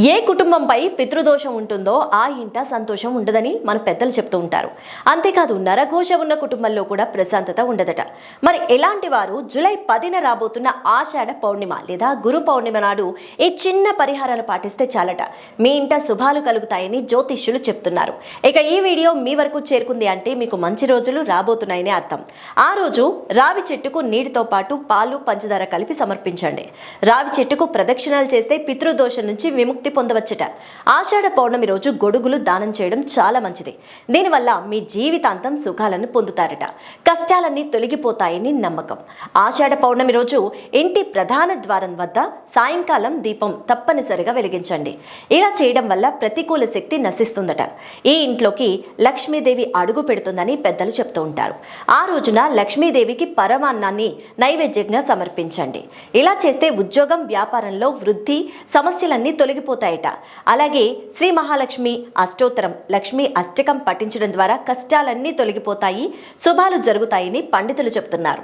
ఏ కుటుంబంపై పితృదోషం ఉంటుందో ఆ ఇంట సంతోషం ఉండదని మన పెద్దలు చెప్తూ ఉంటారు. అంతేకాదు నరఘోష ఉన్న కుటుంబంలో కూడా ప్రశాంతత ఉండదట. మరి ఎలాంటి వారు జూలై పదిన రాబోతున్న ఆషాఢ పౌర్ణిమ లేదా గురు పౌర్ణిమ నాడు ఈ చిన్న పరిహారాలు పాటిస్తే చాలట. మీ ఇంట శుభాలు కలుగుతాయని జ్యోతిష్యులు చెప్తున్నారు. ఇక ఈ వీడియో మీ వరకు చేరుకుంది అంటే మీకు మంచి రోజులు రాబోతున్నాయని అర్థం. ఆ రోజు రావి చెట్టుకు నీటితో పాటు పాలు పంచదార కలిపి సమర్పించండి. రావి చెట్టుకు ప్రదక్షిణాలు చేస్తే పితృదోషం నుంచి విముక్తి పొందవచ్చట. ఆషాఢ పౌర్ణమి రోజు గొడుగులు దానం చేయడం చాలా మంచిది. దీనివల్ల మీ జీవితాంతం సుఖాలను పొందుతారట. కష్టాలన్నీ తొలగిపోతాయని నమ్మకం. ఆషాఢ పౌర్ణమి రోజు ఇంటి ప్రధాన ద్వారం వద్ద సాయంకాలం దీపం తప్పనిసరిగా వెలిగించండి. ఇలా చేయడం వల్ల ప్రతికూల శక్తి నశిస్తుందట. ఈ ఇంట్లోకి లక్ష్మీదేవి అడుగు పెడుతుందని పెద్దలు చెప్తూ ఉంటారు. ఆ రోజున లక్ష్మీదేవికి పరమాన్నాన్ని నైవేద్యంగా సమర్పించండి. ఇలా చేస్తే ఉద్యోగం వ్యాపారంలో వృద్ధి సమస్యలన్నీ తొలగిపోతాయట అలాగే శ్రీ మహాలక్ష్మి అష్టోత్తరం లక్ష్మి అష్టకం పఠించడం ద్వారా కష్టాలన్నీ తొలగిపోతాయి శుభాలు జరుగుతాయని పండితులు చెప్తున్నారు.